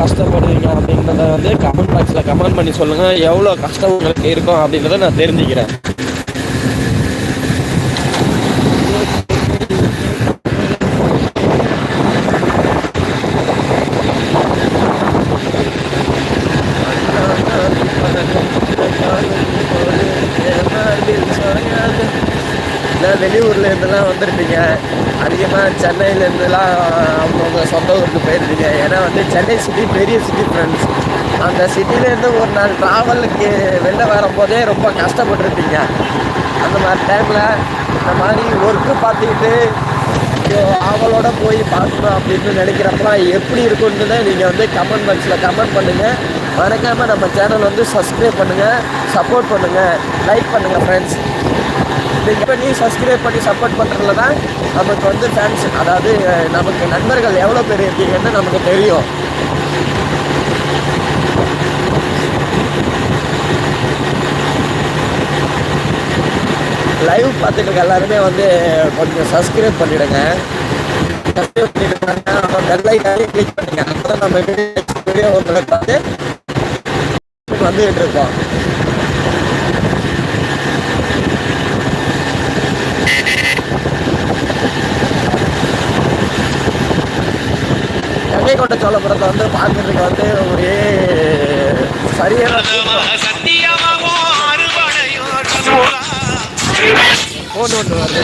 கஷ்டப்படுவீங்க அப்படின்றத வந்து கமெண்ட் பாக்ஸில் கமெண்ட் பண்ணி சொல்லுங்கள் எவ்வளோ கஷ்டம் உங்களுக்கு இருக்கும் அப்படின்றத நான் தெரிஞ்சுக்கிறேன். வெளியூர்லேருந்துலாம் வெளியூர்ல வந்திருப்பீங்க. அதிகமாக சென்னையில இருந்துலாம் அவங்க சொந்த ஊருக்கு போயிருப்பீங்க. ஏன்னா வந்து சென்னை சிட்டி பெரிய சிட்டி ஃப்ரெண்ட்ஸ் அந்த சிட்டிலேருந்து ஒரு நாள் ட்ராவலுக்கு வெளில வரும்போதே ரொம்ப கஷ்டப்பட்டிருப்பீங்க. அந்த மாதிரி டைமில் இந்த மாதிரி ஒர்க்கு பார்த்துக்கிட்டு அவளோட போய் பார்க்கணும் அப்படின்னு நினைக்கிறப்பலாம் எப்படி இருக்குன்னு நீங்கள் வந்து கமெண்ட் பாக்ஸில் கமெண்ட் பண்ணுங்கள் மறக்காமல் நம்ம சேனல் வந்து சப்ஸ்கிரைப் பண்ணுங்கள் சப்போர்ட் பண்ணுங்கள் லைக் பண்ணுங்கள் ஃப்ரெண்ட்ஸ் லைக் பண்ணி சப்ஸ்கிரைப் பண்ணி சப்போர்ட் பண்ணுறதுல தான் நமக்கு வந்து ஃபேன்ஸ் அதாவது நமக்கு நண்பர்கள் எவ்வளோ பேர் இருக்கீங்கன்னு நமக்கு தெரியும். லைவ் பார்த்துட்டு எல்லாருமே வந்து கொஞ்சம் சப்ஸ்கிரைப் பண்ணிவிடுங்க சப்ஸ்கிரைப் பண்ணிவிடுங்க அப்புறம் பெல் ஐக்கானே கிளிக் பண்ணுங்க அப்போ நம்ம வீடியோ வந்து வந்துகிட்டு இருக்கோம். கங்கை கொண்ட சோழபுரத்தை வந்து பார்க்கறதுக்கு வந்து ஒரே சரியான போன் ஒன்று வருது.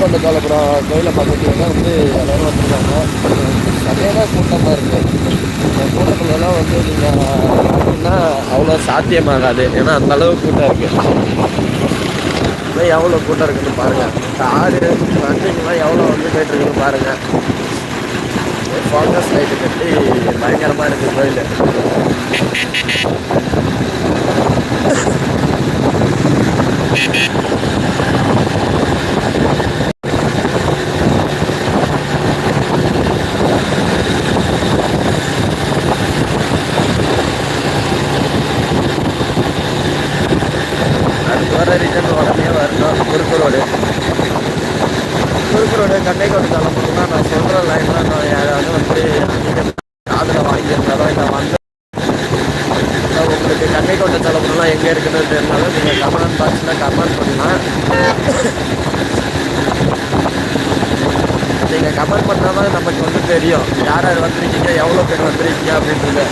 கொண்ட சோழபுரம் கோயிலை பார்க்கறதுக்கு வந்து எல்லாரும் வந்துருக்காங்க. சரியான கூட்டமாக இருக்குது இந்த கூட்டத்துலலாம் வந்து நீங்கள் பார்த்தீங்கன்னா அவ்வளோ சாத்தியமாகாது. ஏன்னா அந்த அளவு கூட்டம் இருக்குது எவ்வளோ கூட்டம் இருக்குன்னு பாருங்கள் காரு வண்டிங்கெல்லாம் எவ்வளோ வந்து போயிட்டுருக்குன்னு பாருங்கள் ஃபோக்கஸ் லைட்டு கட்டி பயங்கரமாக இருக்குது கோயில் அடுத்து வர ரிட்டர்ன் உடனே வரணும் குறுக்கு ரோடு குறுக்கு ரோடு கண்ணை கொண்டு தலைமுறைனா நான் சொல்கிற லைன்லாம் நான் யாராவது வந்து காதில் வாங்கியிருந்தாலும் இல்லை வந்து இல்லை உங்களுக்கு கண்ணை கொண்ட தலைமுறைலாம் எங்கே இருக்குன்னு தெரிஞ்சாலும் நீங்கள் கமெண்ட் பாக்ஸில் கமெண்ட் பண்ணலாம். நீங்கள் கமெண்ட் பண்ணால் தான் நமக்கு வந்து தெரியும். யார் யார் வந்துருக்கீங்க? எவ்வளோ பேர் வந்துருக்கீங்க அப்படின்றது.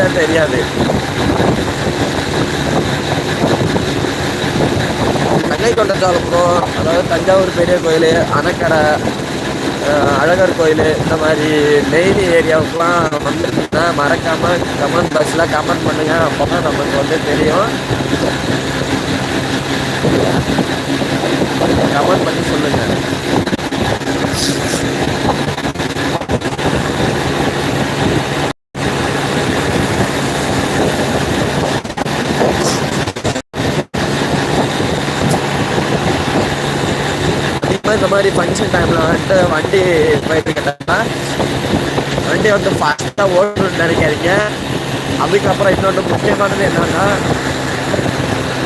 தான் தெரியாது. தங்கை கொண்ட சாலப்புறம் அதாவது தஞ்சாவூர் பெரிய கோயில் அணைக்கரை அழகர் கோயில் இந்த மாதிரி டெய்லி ஏரியாவுக்குலாம் வந்துருந்தீங்கன்னா மறக்காமல் கமெண்ட் பாக்ஸில் கமெண்ட் பண்ணுங்கள் அப்போ தான் நமக்கு வந்து தெரியும். கமெண்ட் பண்ணி சொல்லுங்கள் அதிகமாக இந்த மாதிரி ஃபங்க்ஷன் டைமில் வந்துட்டு வண்டி போயிட்டு கேட்டாங்கன்னா வண்டி வந்து ஃபாஸ்ட்டாக ஓடணும்னு நினைக்காதீங்க. அதுக்கப்புறம் இன்னொன்று முக்கியமானது என்னன்னா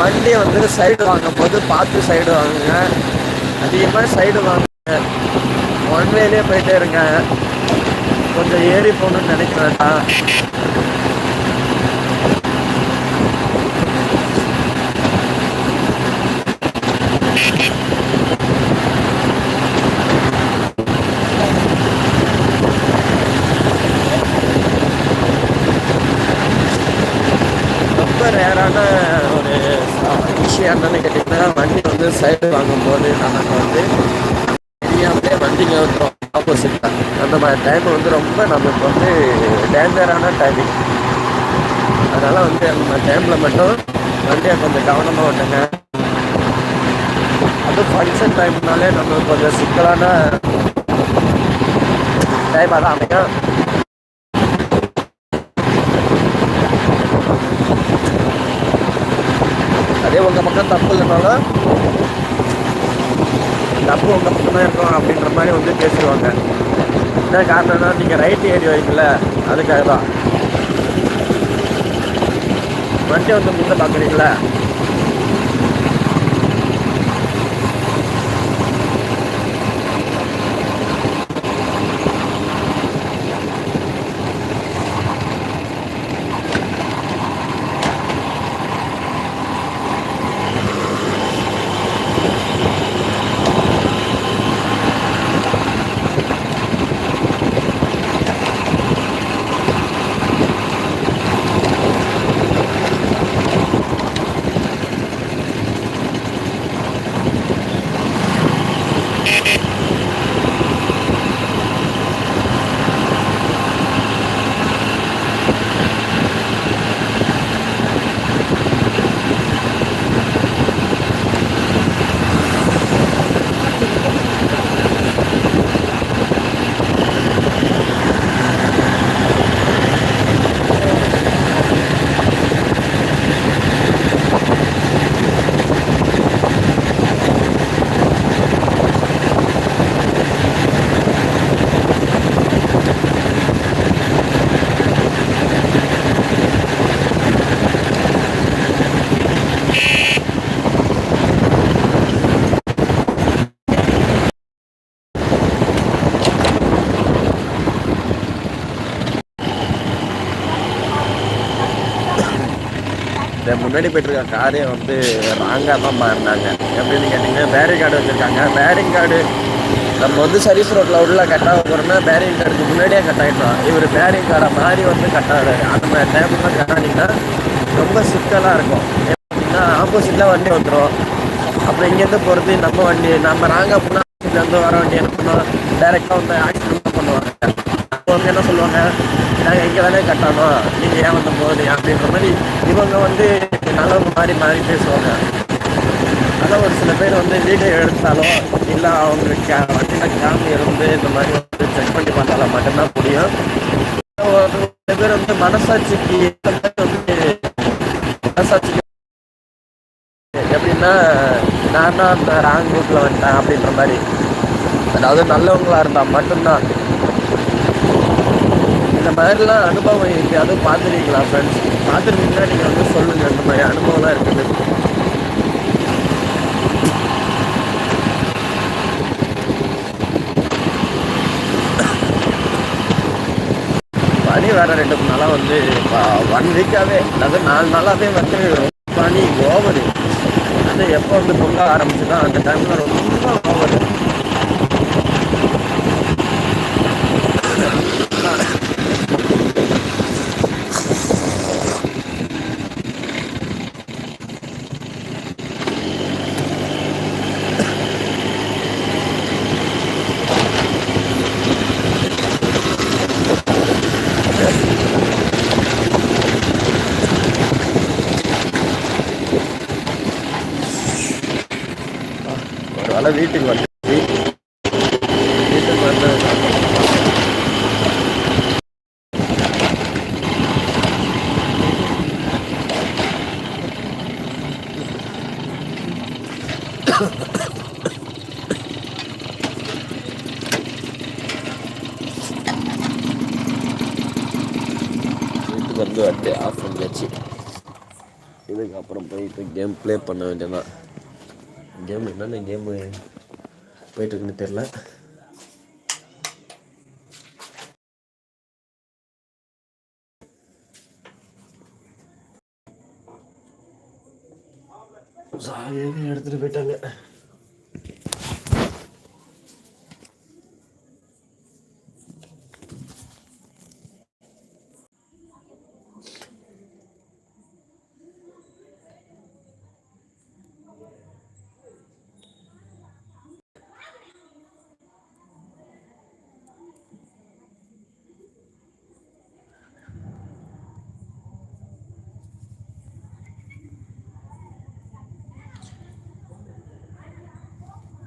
வண்டியை வந்து சைடு வாங்கும்போது பார்த்து சைடு வாங்குங்க. அதிகமாக சைடு வாங்குங்க. ஒன் வேலையே போயிட்டே இருங்க. கொஞ்சம் ஏறி போகணும்னு நினைக்க வேண்டாம். ரொம்ப ஒரு விஷயம் என்னன்னு கேட்டிங்கன்னா வண்டி வந்து சைடு வாங்கும்போது நமக்கு வந்து தெரியாமலே வண்டிங்க வந்து ஆப்போசிட் தான். அந்த மாதிரி டைம் வந்து ரொம்ப நமக்கு வந்து டேஞ்சரான டைமிங் அதனால் வந்து அந்த டைமில் மட்டும் வண்டியை கொஞ்சம் கவனமாக ஓட்டுங்க. அது ஃபங்க்ஷன் டைம்னாலே நம்ம கொஞ்சம் சிக்கலான டைமாக தான் அமையும். அதே உங்கள் பக்கம் தப்பு இல்லைனாலும் தப்பு உங்கள் பக்கம் தான் இருக்கும் அப்படின்ற மாதிரி வந்து பேசிடுவாங்க. என்ன காரணம்னா நீங்கள் ரைட் ஏறி வரீங்கள அதுக்காக தான் வண்டி வந்து முன்னே பார்க்குறீங்களா? முன்னாடி போயிட்டு இருக்க காரே வந்து ராங்காக தான் மாறினாங்க. எப்படின்னு கேட்டிங்கன்னா பேரிங் கார்டு வச்சுருக்காங்க. பேரிங் கார்டு நம்ம வந்து சர்வீஸ் ரோட்டில் உள்ள கட்டாக போகிறோம்னா பேரிங் கார்டுக்கு முன்னாடியே கட் ஆகிட்டோம் இவர் பேரிங் கார்டை மாறி வந்து கட் அந்த மாதிரி டைம்லாம் கட்டானீங்கன்னா ரொம்ப சிக்கலாக இருக்கும். எப்படின்னா ஆப்போசிட்டில் வண்டி வந்துடும் அப்புறம் இங்கேருந்து போகிறது நம்ம வண்டி. நம்ம ராங்காக போனால் ஆப்போசிட்லேருந்து வர வண்டி என்ன பண்ணுவோம் டேரெக்டாக வந்து ஆக்சிடென்ட் பண்ணுவாங்க. என்ன சொல்லுவாங்க. நாங்கள் இங்கே தானே கட்டணும் நீங்கள் ஏன் வந்த போகுது அப்படின்ற மாதிரி இவங்க வந்து நல்லவங்க மாதிரி மாறி பேசுவாங்க. ஆனால் ஒரு சில பேர் வந்து வீடியோ எடுத்தாலும் இல்லை அவங்க கே வண்டியில் கேமரா இருந்து இந்த மாதிரி வந்து செக் பண்ணி பார்த்தாலும் மட்டும்தான் முடியும் ஒரு சில பேர் வந்து மனசாட்சிக்கு வந்து மனசாட்சிக்கு எப்படின்னா நான் தான் அந்த ராங் ரூட்டில் வந்துட்டேன் அப்படின்ற மாதிரி. அதாவது நல்லவங்களாக இருந்தால் மட்டும்தான். இந்த மாதிரிலாம் அனுபவம் எங்கேயாவது பார்த்துருக்கீங்களா ஃப்ரெண்ட்ஸ் பார்த்துருக்கீங்கன்னா நீங்கள் வந்து சொல்லுங்கள் இந்த மாதிரி அனுபவம்லாம் இருக்குது. பனி வேறு ரெண்டு மூணு நாளாக வந்து ஒன் வீக்காகவே அதாவது நாலு நாளாகவே வந்து பனி ஓவரு. அது எப்போ வந்து பொங்க ஆரம்பிச்சுதான் அந்த டைமில் ரொம்ப ஓவரு. ஒரு வீட்டுக்கு வந்து வீட்டுக்கு வந்து வீட்டுக்கு வந்து வட்டு ஆஃப் பண்ணியாச்சு. இதுக்கப்புறம் போய் இப்போ கேம் ப்ளே பண்ண வேண்டியதான் கேம் என்னென்ன கேமு போயிட்டுருக்குன்னு தெரில சாவியாக எடுத்துகிட்டு போயிட்டாங்க.